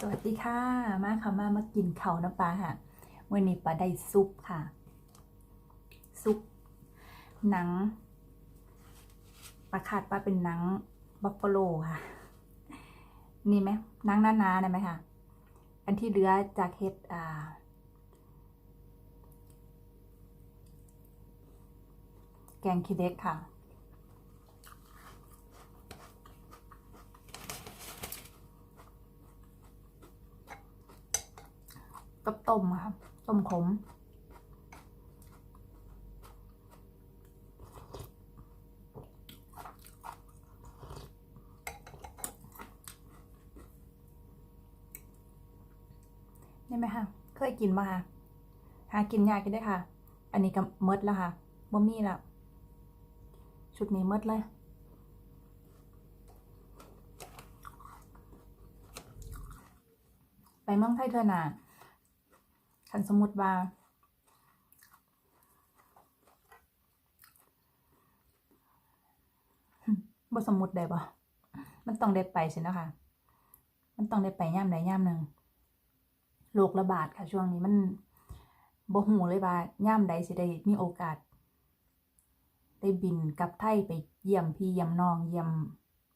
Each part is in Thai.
สวัสดีค่ะ มาค่ะมามากินเขาน้ำปลาค่ะ วันนี้ปลาได้ซุปค่ะ ซุป หนังปลาคาดปลาเป็นหนังบัฟฟาโลค่ะ นี่ไหมหนังหนาๆได้ไหมค่ะ อันที่เหลือจากเฮ็ดอ่า แกงคิเด็กค่ะ กับต้มค่ะต้มขม นี่ไหมคะเคยกินป่ะคะหากินยากกินได้ค่ะ อันนี้ก็เมดแล้วค่ะบ่มีแล้วชุดนี้เมดเลยไปเมืองไทยเธอน่ะ คันสมมติว่าบ่สมมติได้บ่มันต้องได้ไปสินะคะ มันต้องได้ไปย่ามใดย่ามหนึ่งโรคระบาดค่ะ ช่วงนี้มันบ่หูเลยว่าย่ามใดสิได้มีโอกาส ได้บินกลับไทยไปเยี่ยมพี่เยี่ยมน้องเยี่ยม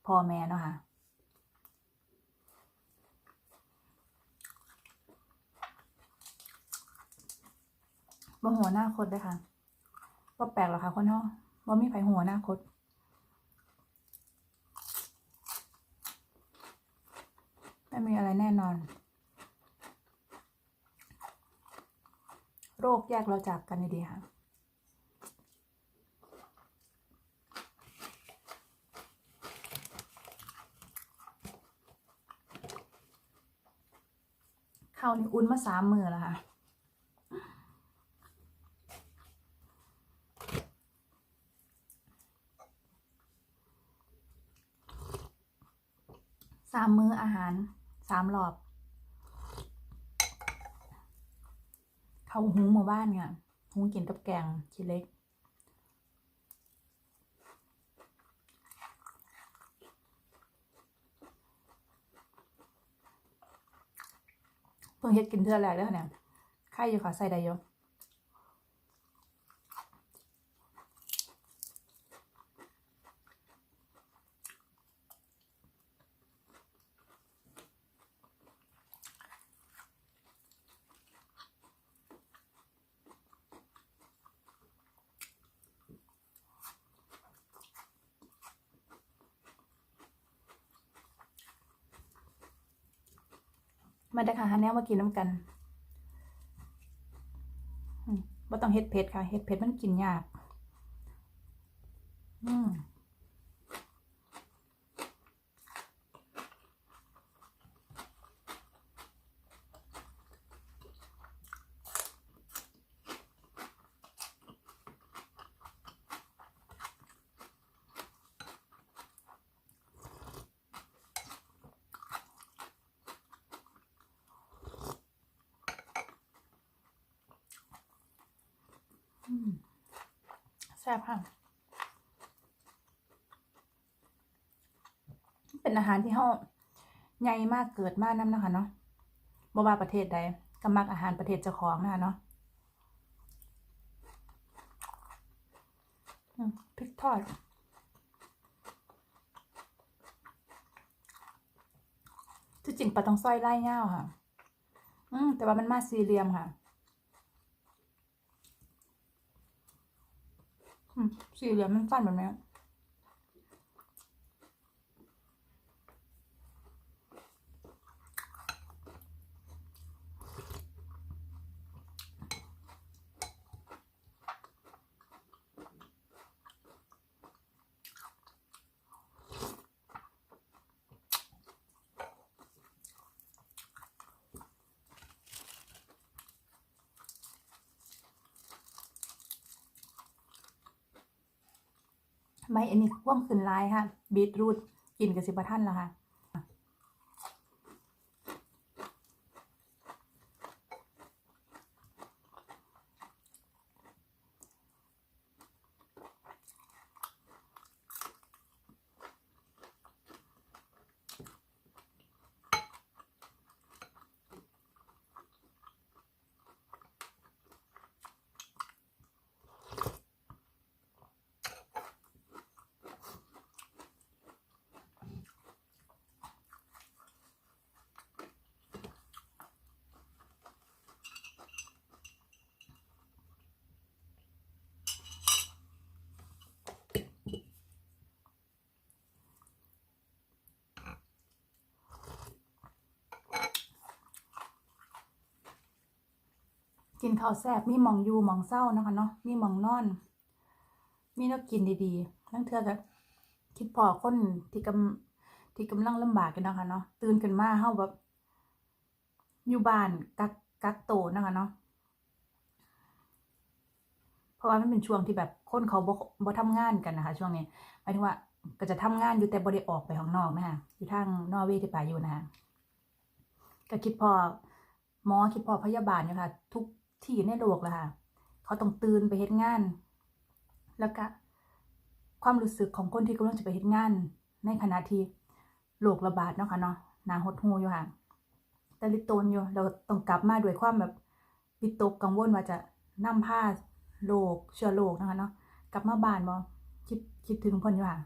พ่อแม่เนาะค่ะ บ่หัวหน้าคตเลยค่ะบ่แปลกหรอกค่ะคนเฮาบ่มีไผหัวหน้าคตไม่มีอะไรแน่นอน โรคแยกเราจากกันดีค่ะข้าวนี่อุ่นมาสามมือแล้วค่ะ สามมื้ออาหารสามรอบ เขาหุงหมู่บ้านค่ะหุงกินกับแกงชิ้นเล็กเพิ่งเฮ็ดกินเทื่อแรกเด้อเนี่ยไข่อยู่ขอใส่ได้ยู่ มาได้ค่ะหาแนวมากินน้ำกันอืมบ่ต้องเฮ็ดเผ็ดค่ะเฮ็ดเผ็ดมันกินยาก อืม อืม แซ่บค่ะเป็นอาหารที่เฮาใหญ่มากเกิดมากน้ำนะคะเนาะบ่ว่าประเทศใดก็มักอาหารประเทศเจ้าของนะคะเนาะพริกทอดที่จริงปลาตองซอยไล่เง่าค่ะ อืมแต่ว่ามันมาสี่เหลี่ยมค่ะ อืม สี่เหลี่ยมมันสั้นแบบนี้ ไม่อันนี้พ่วงขึ้นลายค่ะบีทรูทกินกับสิบท่านแล้วค่ะ อ กินข้าวแซ่บมีหมองอยู่หมองเศร้านะคะเนาะมีหมองนอนมีนวกินดีๆทั้งเทื่อก็คิดพอคนที่กำที่กำลังลำบากกันนะคะเนาะตื่นขึ้นมาเฮาแบบอยู่บ้านกักกักโตนะคะเนาะเพราะว่ามันเป็นช่วงที่แบบคนเขาบ่บ่ทำงานกันนะคะ ช่วงนี้หมายถึงว่าก็จะทำงานอยู่แต่บ่ได้ออกไปข้างนอกนะคะอยู่ทางนอร์เวย์ที่ไปอยู่นะคะก็คิดพอหมอคิดพอพยาบาลเนี่ยค่ะทุก ที่ในโลกเลยค่ะ เขาต้องตื่นไปเฮ็ดงาน แล้วก็ความรู้สึกของคนที่กำลังจะไปเฮ็ดงาน ในขณะที่โรคระบาดเนาะค่ะเนาะนาหดหูอยู่ค่ะแต่ลิตนอยู่เราต้องกลับมาด้วยความแบบวิตกกังวลว่าจะนำผ้าโรคเชื้อโรคนะคะเนาะกลับมาบ้านบ่คิดคิดถึงเพิ่นอยู่ค่ะ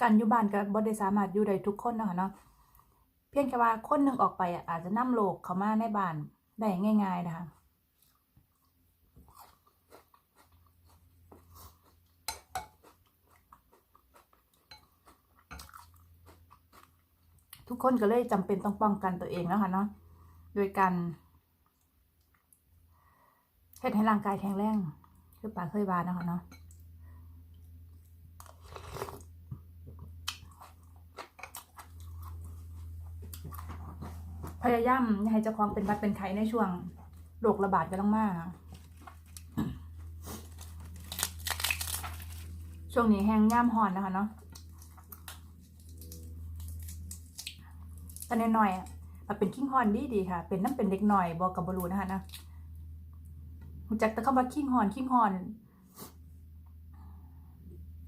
การอยู่บ้านก็บ่ได้สามารถอยู่ได้ทุกคนเนาะค่ะเนาะเพียงแค่ว่าคนหนึ่งออกไปอาจจะนำโรคเข้ามาในบ้านได้ง่าย ๆ นะคะทุกคนก็เลยจำเป็นต้องป้องกันตัวเองแล้วค่ะเนาะ โดยการเฮ็ดให้ร่างกายแข็งแรง คือป่าเคยบานนะคะเนาะ พยายามให้เจ้าของเป็นบัดเป็นไข้ในช่วงโรคระบาดกันมากๆช่วงนี้แห้งย่ามหอนนะคะเนาะแต่น้อยอะมันเป็นขิงฮอนดีดีค่ะ เป็นน้ำเป็นเด็กหน่อยบอกกับบรูนะคะนะรู้จักแต่คำว่าขิงฮอนขิงฮอน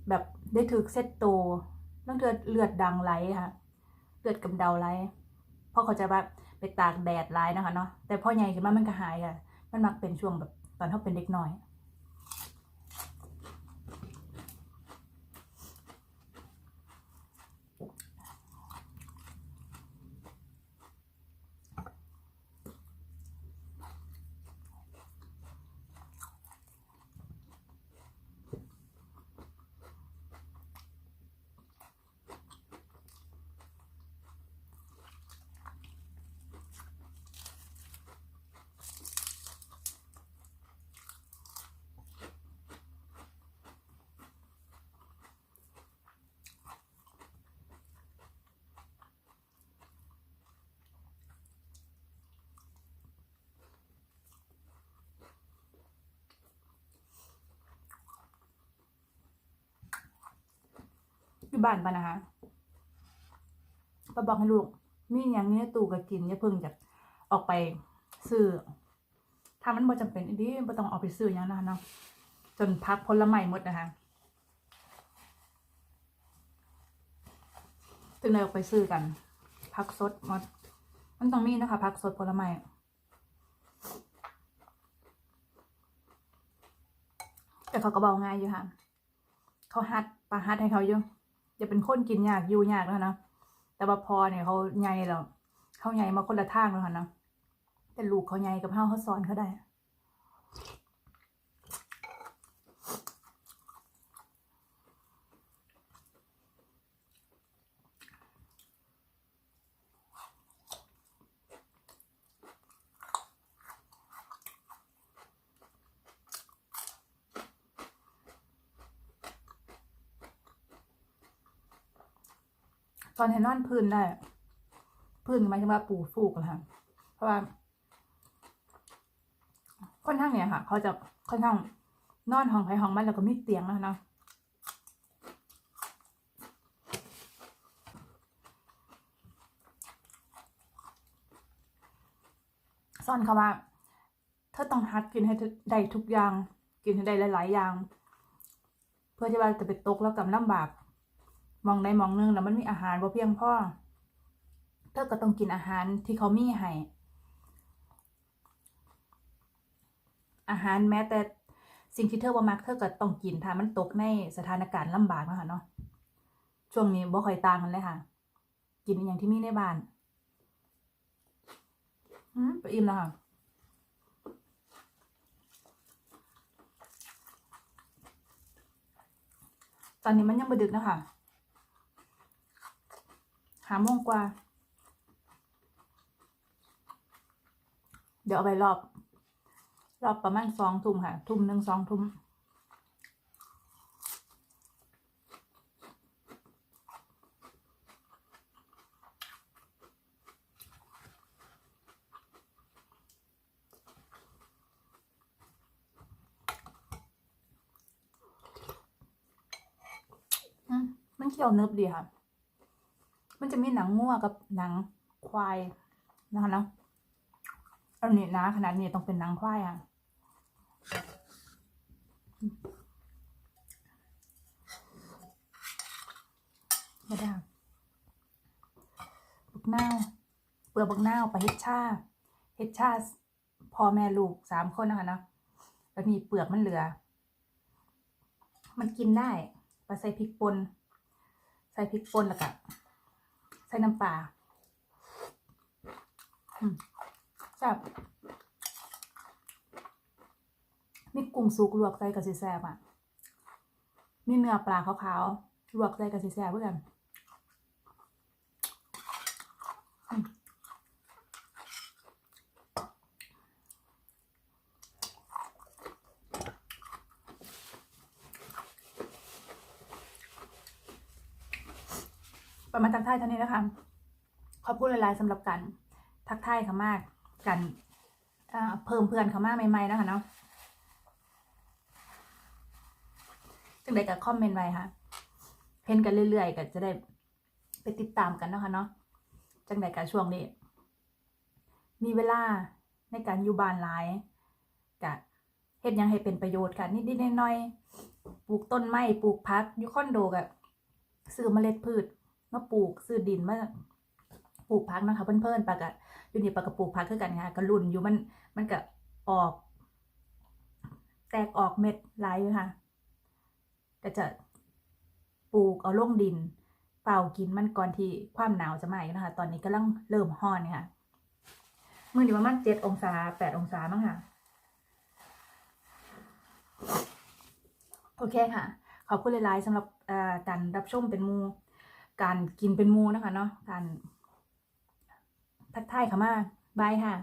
แบบได้ถึกเซตโตต้องเลือดเลือดดังไหลค่ะ เลือดกำเดาไหลเพราะเขาจะแบบ ไปตากแดดร้ายนะคะเนาะแต่พอใหญ่ขึ้นมามันก็หายอะ มันมักเป็นช่วงแบบตอนเขาเป็นเด็กน้อย อยู่บ้านปะนะคะป้าบอกให้ลูก มีอย่างนี้ตู้ก็กินอย่าเพิ่งจะออกไปซื้อถ้ามันบ่จำเป็นอีดีบ่ต้องเอาไปซื้ออย่างนั้นเนาะจนพักผลไม้หมดนะคะถึงได้ออกไปซื้อกัน พักสดหมดมันต้องมีนะคะพักสดผลไม้แต่เขาก็เบาง่ายอยู่ค่ะ เขาฮัดปลาฮัดให้เขาอยู่ จะเป็นคนกินยากอยู่ยากแล้วนะแต่ว่าพอเนี่ยเขาใหญ่แล้วเขาใหญ่มาคนละทางแล้วค่ะนะแต่ลูกเขาใหญ่กับเฮาเขาสอนเขาได้ ตอนให้นอนพื้นได้ พื้นหมายถึงว่าปูฟูกนะคะเพราะว่าค่อนข้างเนี่ยค่ะ เขาจะค่อนข้างนอนห้องไผ่ห้องมันแล้วก็มีเตียงแล้วเนาะซ่อนเขาว่าเธอต้องฮัดกินให้ได้ทุกอย่าง กินให้ได้หลาย ๆ อย่าง เพื่อที่ว่าจะไปตกแล้วกับลำบาก มองใดมองหนึงแล้วมันมีอาหารบ่เพียงพอเธอก็ต้องกินอาหารที่เขามีให้อาหารแม้แต่สิ่งที่เธอบ่มักเธอก็ต้องกินถ้ามันตกในสถานการณ์ลำบากนะคะเนาะช่วงนี้บ่ค่อยต่างกันเลยค่ะ กินอย่างที่มีในบ้านอืมไปอิ่มแล้วค่ะตอนนี้มันยังบ่ดึกนะคะ หาโมงกว่า เดี๋ยวเอาไปรอบ รอบประมาณสองทุ่มค่ะ ทุ่มหนึ่งสองทุ่มอืมมันเคี่ยวเนิบดีค่ะ มันจะมีหนังงัวกับหนังควายนะคะเนาะอันนี้นะขนาดนี้ต้องเป็นหนังควายอะมาดาษบักนาวเปลือกบักนาวไปเฮ็ดชาเฮ็ดชาพ่อแม่ลูกสามคนนะคะเนาะแล้วนี่เปลือกมันเหลือ มันกินได้ไปใส่พริกป่นใส่พริกป่นแล้วก็ ใส่น้ำปลาอืมแซ่บมีกุ้งสุกลวกใส่กับสีแซ่บอะ มีเนื้อปลาขาวๆลวกใส่กับสีแซ่บเพื่อน มาทักทายท่านนี้นะคะขอบคุณหลายๆสำหรับการทักทายเขามากกันเพิ่มเพื่อนเขามากใหม่ๆนะคะเนาะจังใดก็คอมเมนต์ไว้ค่ะเห็นกันเรื่อยๆก็จะได้ไปติดตามกันนะคะเนาะจังใดก็ช่วงนี้ มีเวลาในการอยู่บ้านหลายกะเฮ็ดยังให้เป็นประโยชน์ค่ะนิดๆน่อยๆปลูกต้นไม้ปลูกพักอยู่คอนโดกะซื้อเมล็ดพืช มาปลูกซื้อดินมาปลูกพักนะคะเพื่อนๆปากะอยู่นี่ปากะปลูกพักคือกันค่ะก็รุ่นอยู่มันมันก็ออก แตกออกเม็ดหลายอยู่ค่ะก็จะปลูกเอาลงดิน เป่ากินมันก่อนที่ความหนาวจะมาอีกนะคะ ตอนนี้กำลังเริ่มฮ้อนค่ะมื่อนี้ประมาณเจ็ดองศาแปดองศามั้งค่ะโอเคค่ะ ขอบคุณหลายๆสำหรับอ่อการรับชมเป็นมู การกินเป็นมูนะคะเนาะการทักทายค่ะมาบายค่ะ